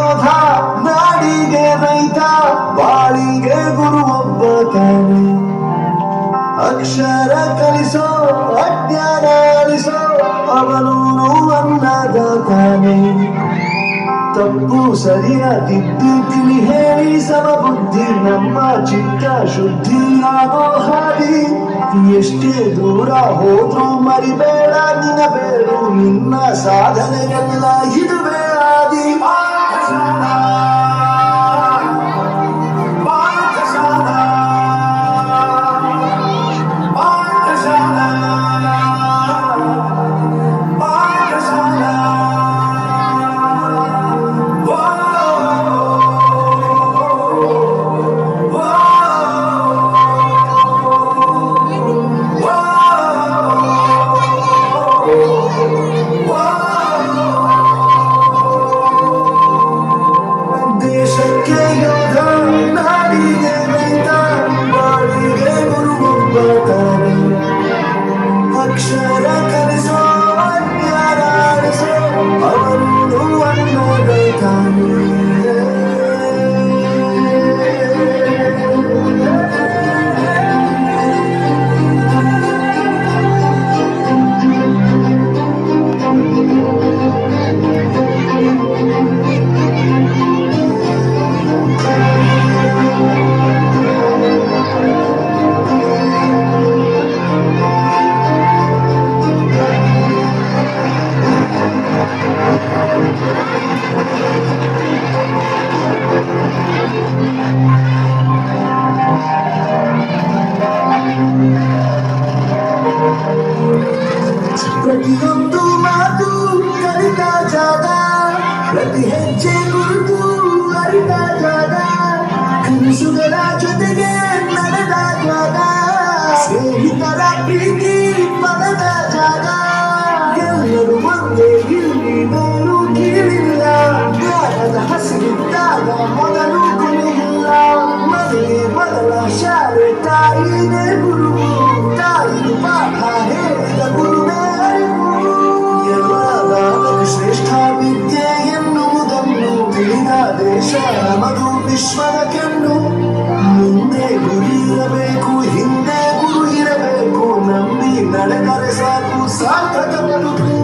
ಯೋಧ ನಾಡಿಗೆ ರೈತ, ಬಾಳಿಗೆ ಗುರು ಒಬ್ಬ ಕವಿ ಅಕ್ಷರ ಕಲಿಸೋ, ಅಜ್ಞಾನ ಅಳಿಸೋ ಅವನು ಅನ್ನದಾತಾನೆ ತಪ್ಪು ಸರಿಯ ತಿದ್ದಿ ತಿಳಿ ಹೇಳಿ ಸಮಬುದ್ಧಿ ನಮ್ಮ ಚಿತ್ತ ಶುದ್ಧಿಯಾಗೋ ಹಾದಿ? ಎಷ್ಟೇ ದೂರ ಹೋದ್ರೂ ಮರಿಬೇಡ ನಿನಬೇಡು ನಿನ್ನ ಸಾಧನೆಗೆಲ್ಲ ಇದುವೇ ಆದಿ Bye. ಸ್ನೇಹಿತರ ಪ್ರೀತಿ ಪಡೆದ ಜಾಗ ಎಲ್ಲರೂ ಒಂದೇ ಇಲ್ಲಿ ಮೇಲೂ ಕೀಳಿಲ್ಲ ಜ್ಞಾನದ ಹಸಿರಿದ್ದಾಗ ಮೊದಲು ಕೊನೆಯಿಲ್ಲ ಮದುವೆ ಮೊದಲ ಶಾಲೆ ತಾಯಿನೇ ಗುರು ತಾಯಿಗೆ ಪಾಠ ಹೇಳಿದ ಗುರುವೇ ಅರಿವು ಎಲ್ಲ ದಾನಕ್ಕೆ ಶ್ರೇಷ್ಠ ವಿದ್ಯೆ ಎನ್ನುವುದನ್ನು ತಿಳಿದ ದೇಶ ನಮದು ವಿಶ್ವದ ಕಣ್ಣು కార్య సాధు సార్థకమను